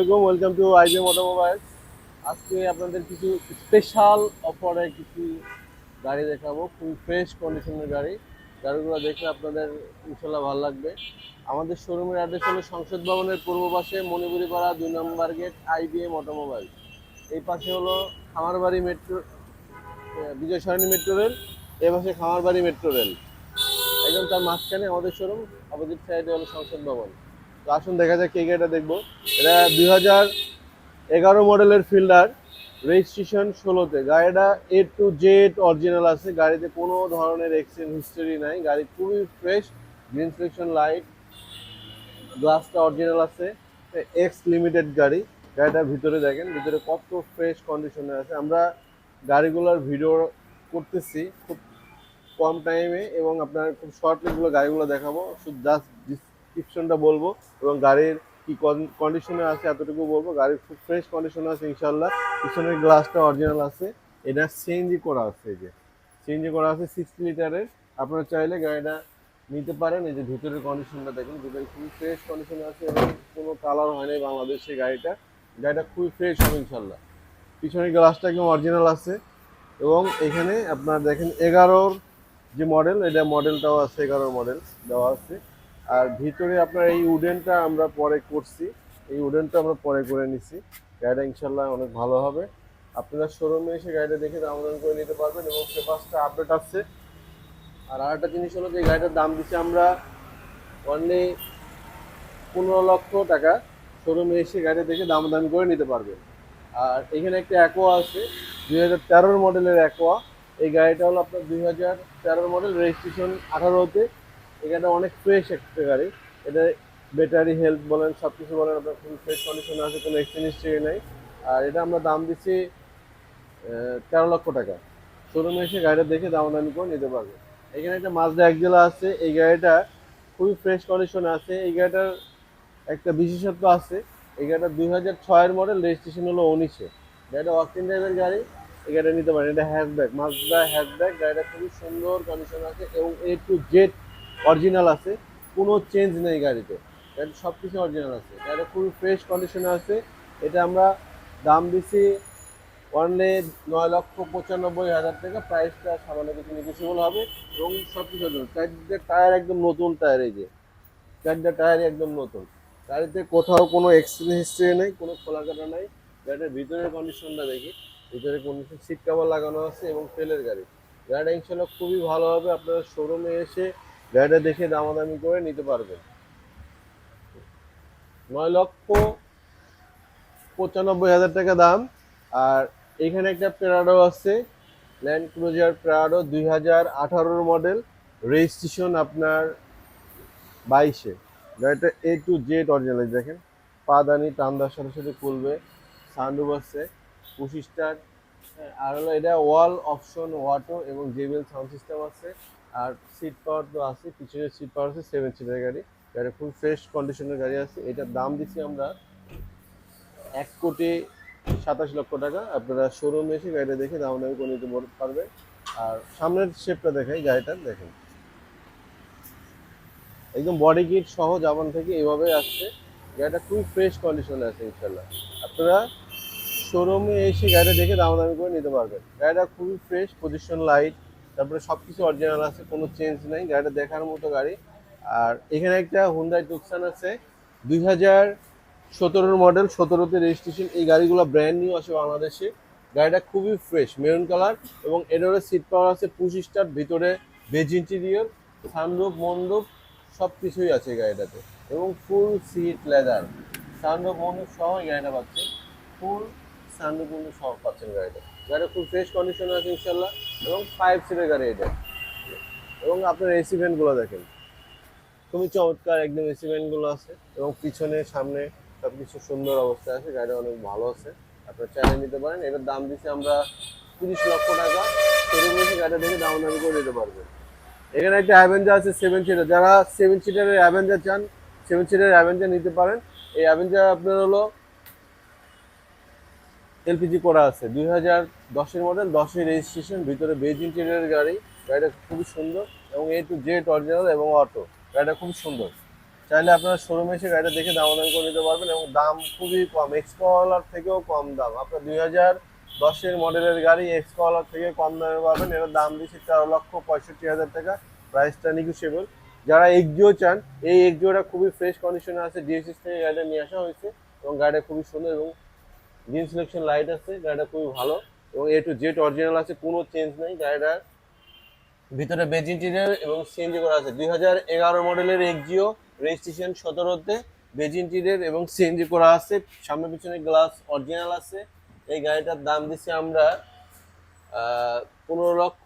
আলাইকুম welcome to আইজে automobiles আজকে আপনাদের কিছু স্পেশাল অফারে কিছু গাড়ি দেখাবো, খুব ফ্রেশ কন্ডিশনের গাড়ি। গাড়িগুলো দেখলে আপনাদের ইনশাল্লাহ ভালো লাগবে। আমাদের শোরুমের অ্যাড্রেস হলো সংসদ ভবনের পূর্ব পাশে মণিপুরিপাড়া দুই নম্বর গেট আইবিএম অটোমোবাইল এই পাশে হলো Khamarbari metro Bijoy Sarani metro rail এই পাশে খামারবাড়ি মেট্রো রেল একদম তার মাঝখানে আমাদের শোরুম অপোজিট সাইডে হলো সংসদ ভবন। তো আসুন দেখা যাক কে গাড়িটা দেখব। এটা দুই হাজার এগারো মডেলের ফিল্ডার রেজিস্ট্রেশন ষোলোতে। গাড়িটা এ টু জেড অরিজিনাল আছে। গাড়িতে কোনো ধরনের এক্সচেঞ্জ হিস্টোরি নাই। গাড়ি খুবই ফ্রেশ গ্রিন লাইট গ্লাসটা অরিজিনাল আছে। এক্স লিমিটেড গাড়ি। গাড়িটার ভিতরে দেখেন, ভিতরে কত ফ্রেশ কন্ডিশনে আছে। আমরা গাড়িগুলোর ভিডিও করতেছি খুব কম টাইমে এবং আপনার খুব শর্টলিগুলো গাড়িগুলো দেখাবো। শুধু জাস্ট ডিসক্রিপশনটা বলব এবং গাড়ির কি কন্ডিশনে আছে এতটুকু বলব। গাড়ির খুব ফ্রেশ কন্ডিশনে আছে ইনশাল্লাহ পিছনের গ্লাসটা অরিজিনাল আছে। এটা সিএনজি করা আছে যে। সিএনজি করা আছে সিক্সটি লিটারের। আপনারা চাইলে গাড়িটা নিতে পারেন। এই যে ভিতরের কন্ডিশনটা দেখুন। ভিতরে খুবই ফ্রেশ কন্ডিশনে আছে এবং কোনো কালার হয় নাই বাংলাদেশে গাড়িটা। গাড়িটা খুবই ফ্রেশ হবে ইনশাল্লাহ পিছনের গ্লাসটা একদম অরিজিনাল আছে। এবং এখানে আপনার দেখেন এগারোর যে মডেল এটা মডেলটাও আছে, এগারোর মডেল দেওয়া আছে। আর ভিতরে আপনার এই উডেনটা আমরা পরে করছি। এই উডেনটা আমরা পরে করে নিছি। গাড়িটা ইনশাল্লাহ অনেক ভালো হবে। আপনারা শোরুমে এসে গাড়িটা দেখে দাম দাম করে নিতে পারবেন এবং পেপারসটা আপডেট আছে। আর আরেকটা জিনিস হলো যে গাড়িটার দাম দিচ্ছি আমরা অনলি পনেরো লক্ষ টাকা। শোরুমে এসে গাড়ি দেখে দাম দামি করে নিতে পারবেন। আর এখানে একটা অ্যাকোয়া আছে, দুই হাজার তেরোর মডেলের অ্যাকোয়া এই গাড়িটা হলো আপনার দুই হাজার তেরোর মডেল রেজিস্ট্রেশন আঠারোতে। গাড়িটা অনেক ফ্রেশ একটা গাড়ি। এটা ব্যাটারি হেলথ বলেন সব কিছু বলেন, আপনার ফুল ফ্রেশ কন্ডিশনে আছে, কোনো এক্সচেঞ্জ হিস্ট্রি নাই। আর এটা আমরা দাম দিচ্ছি তেরো লক্ষ টাকা। শোরুমে এসে গাড়িটা দেখে দামাদামি করে নিতে পারবে। এখানে একটা মাজদা একজেলা আছে, এই গাড়িটা খুবই ফ্রেশ কন্ডিশনে আছে। এই গাড়িটার একটা বিশেষত্ব আছে, এই গাড়িটা দুই হাজার ছয়ের মডেল রেজিস্ট্রেশন হলো উনিশে। গাড়িটা ওয়াকিং ড্রাইভের গাড়ি, এই গাড়িটা নিতে পারেন। এটা হ্যাশব্যাক মাজদা হ্যাশব্যাক গাড়িটা খুবই সুন্দর কন্ডিশন আছে এবং এ টু জেড অরিজিনাল আছে, কোনো চেঞ্জ নেই গাড়িতে। গাড়ি সব কিছু অরিজিনাল আছে। গাড়িটা খুবই ফ্রেশ কন্ডিশনে আছে। এটা আমরা দাম দিছি অনলি নয় লক্ষ পঁচানব্বই হাজার টাকা। প্রাইসটা সামান্য কিছু নেগোসিয়েবল হবে এবং সব কিছু চারটে টায়ার একদম নতুন টায়ার এই যে। চারটে টায়ার একদম নতুন। গাড়িতে কোথাও কোনো এক্সিডেন্ট হিস্ট্রি নেই, কোনো খোলা কাটা নাই। গাড়িটার ভিতরের কন্ডিশনটা দেখি। ভিতরে কন্ডিশন সিট কাভার লাগানো আছে এবং তেলের গাড়ি। গাড়িটা ইনশাল্লাহ খুবই ভালো হবে। আপনারা শোরুমে এসে গাড়িটা দেখে দামাদামি করে নিতে পারবেন নয় লক্ষ পঁচানব্বই হাজার টাকা দাম। আর এখানে একটা প্রাডো আছে ল্যান্ড ক্রুজার প্রাডো দুই হাজার আঠারোর মডেল রেজিস্ট্রেশন আপনার বাইশে। গাড়িটা এ টু জেড অরিজিনাল দেখেন। পাদানি টান সাথে সাথে খুলবে। সানরুফ আছে পঁচিশ স্টার আর হলো এটা ওয়াল অপশন ওয়াটো এবং জেবিএল সাউন্ড সিস্টেম আছে। আর সিট পাওয়ার তো আছে পিছনে সিট পাওয়ার আছে সেভেন সিটের গাড়ি। গাড়ি খুব ফ্রেশ কন্ডিশনের গাড়ি আছে। এটার দাম দিচ্ছি আমরা এক কোটি সাতাশ লক্ষ টাকা। আপনারা শোরুমে এসে গাড়িটা দেখে দাম দামি করে নিতে পারবেন। আর সামনের শেপটা দেখাই গাড়িটার দেখেন। একদম বডি কিট সহ জাপান থেকে এইভাবে আসছে। গাড়িটা খুবই ফ্রেশ কন্ডিশনে আছে ইনশাল্লাহ আপনারা শোরুমে এসে গাড়িটা দেখে দাম দামি করে নিতে পারবেন। গাড়িটা খুবই ফ্রেশ পজিশন লাইট তারপরে সব কিছু অরিজিনাল আছে, কোনো চেঞ্জ নাই, গাড়িটা দেখার মতো গাড়ি। আর এখানে একটা হুন্ডাই টুকসান আছে, দুই হাজার সতেরোর মডেল সতেরোতে রেজিস্ট্রেশন এই গাড়িগুলো ব্র্যান্ড নিউ আছে বাংলাদেশে। গাড়িটা খুবই ফ্রেশ মেরুন কালার এবং এটারও সিট পাওয়ার আছে পুশ স্টার ভিতরে বেজ ইন্টেরিয়র সানরুফ মন্ডপ সব কিছুই আছে গাড়িটাতে। এবং ফুল সিট লেদার সানরুফ মন্ডপ সহ গাড়িটা পাচ্ছেন। ফুল সানরুফ মন্ডপ সহ পাচ্ছেন গাড়িটা। গাড়িটা খুব ফ্রেশ কন্ডিশনে আছে ইনশাল্লাহ এবং ফাইভ সিটের গাড়ি এটা। এবং আপনার এসি ভ্যানগুলো দেখেন। খুবই চমৎকার একদম এসি ভ্যানগুলো আছে, এবং পিছনে, সামনে সব কিছু সুন্দর অবস্থায় আছে, গাড়িটা অনেক ভালো আছে। আপনার চাইলে নিতে পারেন, এটার দাম দিচ্ছি আমরা তিরিশ লক্ষ টাকা। শোরুম এসে গাড়িটা দেখে দাম দামি করে নিতে পারবেন। এখানে একটা অ্যাভেঞ্জার আছে সেভেন সিটার যারা সেভেন সিটারের অ্যাভেঞ্জার চান সেভেন সিটারের অ্যাভেঞ্জার নিতে পারেন। এই অ্যাভেঞ্জার আপনার হলো এলপিজি করা আছে। দুই হাজার দশের মডেল দশের রেজিস্ট্রেশন ভিতরে বেজ ইন্টেরিয়ার গাড়ি। গাড়িটা খুবই সুন্দর এবং এ টু জেড অরিজিনাল এবং অটো গাড়িটা খুব সুন্দর। চাইলে আপনারা শোরুমে এসে গাড়িটা দেখে দাম দাম করে নিতে পারবেন এবং দাম খুবই কম। এক্সকলার থেকেও কম দাম। আপনার দুই হাজার দশের মডেলের গাড়ি এক্সকলার থেকে কম দামে পাবেন। এটার দাম দিচ্ছে চার লক্ষ পঁয়ষট্টি হাজার টাকা। প্রাইসটা নিগোসিয়েবল যারা এক্সিও চান, এই এক্সিওটা খুবই ফ্রেশ কন্ডিশনে আছে। ডিএসএস থেকে গাড়িটা নিয়ে আসা হয়েছে এবং গাড়িটা খুবই সুন্দর এবং গ্রিন সিলেকশন লাইট আছে, গাড়িটা খুবই ভালো। এবং এ টু জেড অরিজিনাল আছে, কোনো চেঞ্জ নেই, গাড়িটার ভিতরে বেজ ইন্টিরিয়ার এবং সিএনজি করা আছে। দুই হাজার এগারো মডেলের এক্সিও রেজিস্ট্রেশন সতেরোতে বেজ ইন্টিরিয়ার এবং সিএনজি করা আছে। সামনে পিছনে গ্লাস অরিজিনাল আছে। এই গাড়িটার দাম দিচ্ছি আমরা পনেরো লক্ষ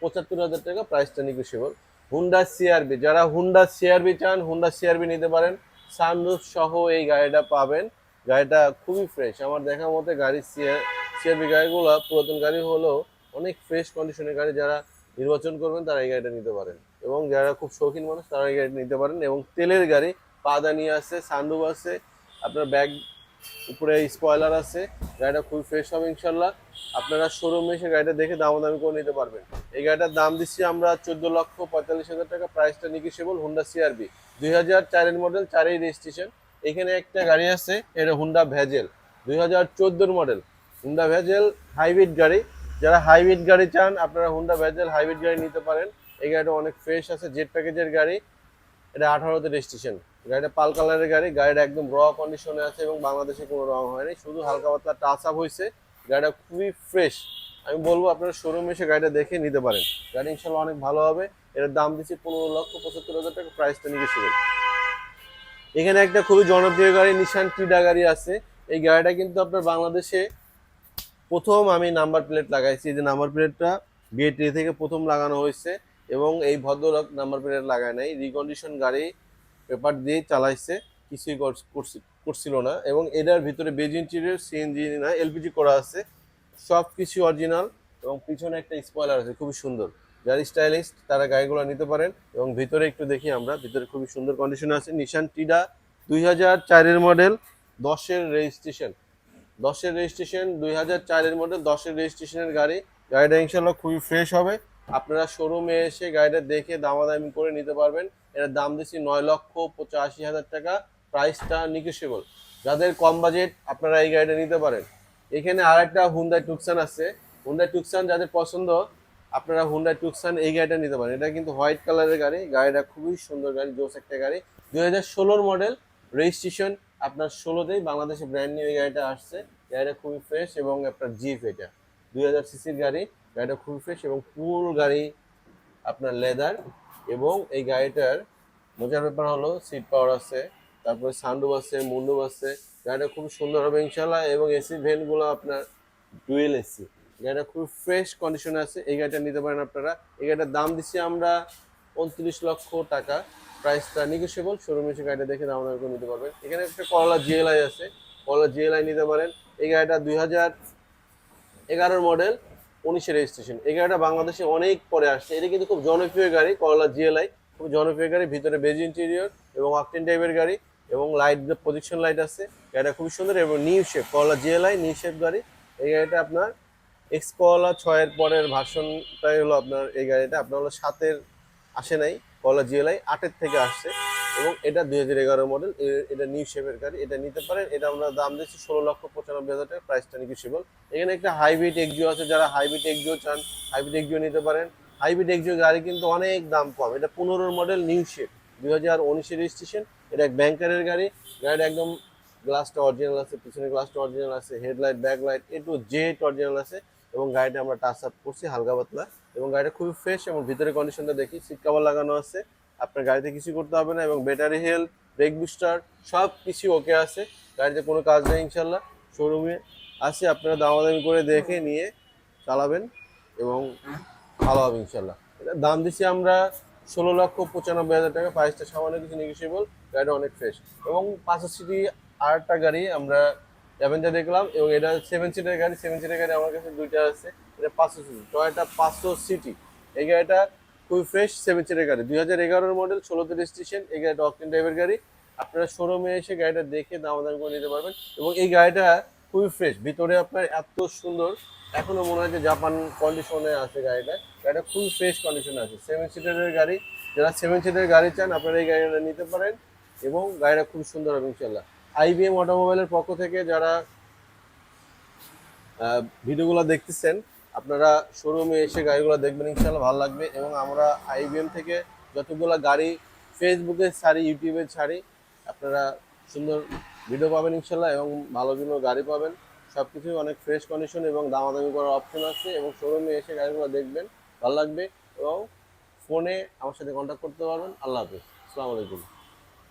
পঁচাত্তর হাজার টাকা। প্রাইসটা নিগোসিয়েবল হুন্ডা সিআরবি যারা হুন্ডা সিআরবি চান হুন্ডা সিআরবি নিতে পারেন। সানরুফ সহ এই গাড়িটা পাবেন। গাড়িটা খুবই ফ্রেশ আমার দেখার মতে গাড়ির সিআর সিআরবি গাড়িগুলো পুরাতন গাড়ি হলেও অনেক ফ্রেশ কন্ডিশনের গাড়ি যারা নির্বাচন করবেন, তারা এই গাড়িটা নিতে পারেন। এবং যারা খুব শৌখিন মানুষ, তারা এই গাড়িটা নিতে পারেন। এবং তেলের গাড়ি, পাদানি আছে সানরুফ আছে, আপনার ব্যাগ, উপরে স্পয়লার আছে, গাড়িটা খুবই ফ্রেশ হবে ইনশাল্লাহ। আপনারা শোরুমে এসে গাড়িটা দেখে দামাদামি করে নিতে পারবেন। এই গাড়িটার দাম দিচ্ছি আমরা চোদ্দ লক্ষ পঁয়তাল্লিশ হাজার টাকা। প্রাইসটা নিগোসিয়েবল হুন্ডা সিআরবি দুই হাজার চারের মডেল চারেই রেজিস্ট্রেশন এখানে একটা গাড়ি আছে, এটা হুন্ডা ভ্যাজেল দুই হাজার চোদ্দোর মডেল হুন্ডা ভ্যাজেল হাইব্রিড গাড়ি। যারা হাইব্রিড গাড়ি চান, আপনারা হুন্ডা ভ্যাজেল হাইব্রিড গাড়ি নিতে পারেন। এই গাড়িটা অনেক ফ্রেশ আছে জেট প্যাকেজের গাড়ি। এটা আঠারোতে রেজিস্ট্রেশন গাড়িটা পাল কালারের গাড়ি। গাড়িটা একদম র কন্ডিশনে আছে এবং বাংলাদেশে কোনো রং হয়নি। শুধু হালকা পাতলা টাচ আপ হয়েছে গাড়িটা খুবই ফ্রেশ আমি বলব, আপনারা শোরুমে এসে গাড়িটা দেখে নিতে পারেন। গাড়ি ইনশাল্লাহ অনেক ভালো হবে। এর দাম দিচ্ছি পনেরো লক্ষ পঁচাত্তর হাজার টাকা। প্রাইসটা নিয়ে শুরু এখানে একটা খুবই জনপ্রিয় গাড়ি নিশান টিডা গাড়ি আছে। এই গাড়িটা কিন্তু আপনার বাংলাদেশে প্রথম আমি নাম্বার প্লেট লাগাইছি। যে নাম্বার প্লেটটা বিএটি থেকে প্রথম লাগানো হয়েছে এবং এই ভদ্রলোক নাম্বার প্লেট লাগায় নাই। রিকন্ডিশন গাড়ি পেপার দিয়ে চালাইছে, কিছুই কর- করছি- করছিল না এবং এটার ভিতরে বেজ ইন্টিরিয়র সিএনজি না এলপিজি করা আছে। সব কিছু অরিজিনাল এবং পিছনে একটা স্পয়লার আছে, খুবই সুন্দর। যারা স্টাইলিস্ট, তারা গাড়িগুলো নিতে পারেন এবং ভিতরে একটু দেখি আমরা, ভিতরে খুবই সুন্দর কন্ডিশনে আছে। নিশান টিডা দুই হাজার চারের মডেল দশের রেজিস্ট্রেশন দশের রেজিস্ট্রেশন দুই হাজার চারের মডেল দশের রেজিস্ট্রেশনের গাড়ি। গাড়িটা ইনশাল্লাহ খুবই ফ্রেশ হবে। আপনারা শোরুমে এসে গাড়িটা দেখে দামাদামি করে নিতে পারবেন। এটার দাম দিচ্ছি নয় লক্ষ পঁচাশি হাজার টাকা। প্রাইসটা নিগোসিয়েবল যাদের কম বাজেট আপনারা এই গাড়িটা নিতে পারেন। এখানে আর একটা হুন্ডাই টুকসান আছে। হুন্ডাই টুকসান যাদের পছন্দ আপনারা হুন্ডাই টুকসান এই গাড়িটা নিতে পারেন। এটা কিন্তু হোয়াইট কালারের গাড়ি। গাড়িটা খুবই সুন্দর গাড়ি, জোস একটা গাড়ি। দুই হাজার ষোলোর মডেল রেজিস্ট্রেশন আপনার ষোলোতেই বাংলাদেশে ব্র্যান্ড নিউ এই গাড়িটা আসছে। গাড়িটা খুবই ফ্রেশ এবং আপনার জিপ এটা। দুই হাজার সিসির গাড়ি। গাড়িটা খুবই ফ্রেশ এবং ফুল গাড়ি আপনার লেদার এবং এই গাড়িটার মজার ব্যাপার হলো সিট পাওয়ার আছে, তারপরে সানরুফ আছে মুন্ডুপ আছে। গাড়িটা খুব সুন্দর হবে ইনশাল্লাহ এবং এসি ভ্যানগুলো আপনার ডুয়েল এসি গাড়িটা খুব ফ্রেশ কন্ডিশনে আছে। এই গাড়িটা নিতে পারেন আপনারা। এই গাড়িটার দাম দিচ্ছি আমরা উনত্রিশ লক্ষ টাকা। প্রাইসটা নিগোসিয়েবল শোরুমে এসে গাড়িটা দেখে দাম করে নিতে পারবেন। এখানে একটা করলা জিএলআই আছে। করলা জিএলআই নিতে পারেন। এই গাড়িটা দুই হাজার এগারোর মডেল উনিশে রেজিস্ট্রেশন এই গাড়িটা বাংলাদেশে অনেক পরে আসছে। এটা কিন্তু খুব জনপ্রিয় গাড়ি করলা জিএলআই খুব জনপ্রিয় গাড়ি। ভিতরে বেজ ইন্টেরিয়র এবং অকটেন টাইপের গাড়ি এবং লাইট প্রজেকশন লাইট আছে, গাড়িটা খুবই সুন্দর এবং new shape Corolla GLI new shape গাড়ি। এই গাড়িটা আপনার এক্স ছয়ের পরের ভার্সনটাই হলো আপনার এই গাড়িটা। আপনার হলো সাতের আসে নাই করলা জিএলআই আটের থেকে আসছে। এবং এটা দুই হাজার এগারো মডেল এটা নিউ শেপের গাড়ি। এটা নিতে পারেন, এটা আমরা দাম দিচ্ছি ষোলো লক্ষ পঁচানব্বই হাজার টাকা প্রাইসটা নিগোসিয়েবল এখানে একটা হাইব্রিড এক্সিও আছে, যারা হাইব্রিড এক্সিও চান হাইব্রিড এক্সিও নিতে পারেন। হাইব্রিড এক্সিও গাড়ি কিন্তু অনেক দাম কম। এটা পনেরোর মডেল নিউ শেপ দুই হাজার উনিশের রেজিস্ট্রেশন এটা এক ব্যাংকারের গাড়ি। গাড়িটা একদম গ্লাসটা অরিজিনাল আছে, পিছনে গ্লাসটা অরিজিনাল আছে হেডলাইট ব্যাকলাইট একটু জেট অরিজিনাল আছে। এবং গাড়িটা আমরা টাচ আপ করছি হালকা পাতলা এবং গাড়িটা খুবই ফ্রেশ এবং ভিতরে কন্ডিশনটা দেখি সিট কভার লাগানো আছে। আপনার গাড়িতে কিছু করতে হবে না এবং ব্যাটারি হেলথ ব্রেক বুস্টার সব কিছু ওকে আছে। গাড়িতে কোনো কাজ নেই ইনশাল্লাহ শোরুমে আসে আপনারা দামাদামি করে দেখে নিয়ে চালাবেন এবং ভালো হবে ইনশাল্লাহ। এটা দাম দিচ্ছি আমরা ষোলো লক্ষ পঁচানব্বই হাজার টাকা। প্রাইসটা সামান্য কিছু নেগোসিয়েবল গাড়িটা অনেক ফ্রেশ এবং পাঁচশো সিটি আর একটা গাড়ি আমরা অ্যাভেঞ্জার দেখলাম এবং এটা সেভেন সিটের গাড়ি। সেভেন সিটের গাড়ি আমার কাছে দুইটা আছে। এটা পাঁচশো সিটি টয়টা পাঁচশো সিটি এই গাড়িটা খুবই ফ্রেশ সেভেন সিটের গাড়ি। দুই হাজার এগারোর মডেল ষোলোতে রেজিস্ট্রেশন এই গাড়িটা অকটেন টাইপের গাড়ি। আপনারা শোরুমে এসে গাড়িটা দেখে দাম দাম করে নিতে পারবেন এবং এই গাড়িটা খুবই ফ্রেশ ভিতরে আপনার এত সুন্দর। এখনও মনে হয় যে জাপান কন্ডিশনে আছে গাড়িটা। গাড়িটা খুবই ফ্রেশ কন্ডিশনে আছে। সেভেন সিটারের গাড়ি। যারা সেভেন সিটের গাড়ি চান, আপনারা এই গাড়িটা নিতে পারেন এবং গাড়িটা খুব সুন্দর হবে ইনশাল্লাহ আইবিএম অটোমোবাইলের পক্ষ থেকে যারা ভিডিওগুলো দেখতেছেন, আপনারা শোরুমে এসে গাড়িগুলো দেখবেন ইনশাল্লাহ ভালো লাগবে। এবং আমরা আইবিএম থেকে যতগুলো গাড়ি ফেসবুকে ছাড়ি, ইউটিউবে ছাড়ি, আপনারা সুন্দর ভিডিও পাবেন ইনশাল্লাহ এবং ভালো ভালো গাড়ি পাবেন। সব কিছুই অনেক ফ্রেশ কন্ডিশন এবং দামাদামি করার অপশন আছে এবং শোরুমে এসে গাড়িগুলো দেখবেন, ভালো লাগবে। এবং ফোনে আমার সাথে কন্ট্যাক্ট করতে পারবেন। আল্লাহ হাফিজ। আসসালামু আলাইকুম।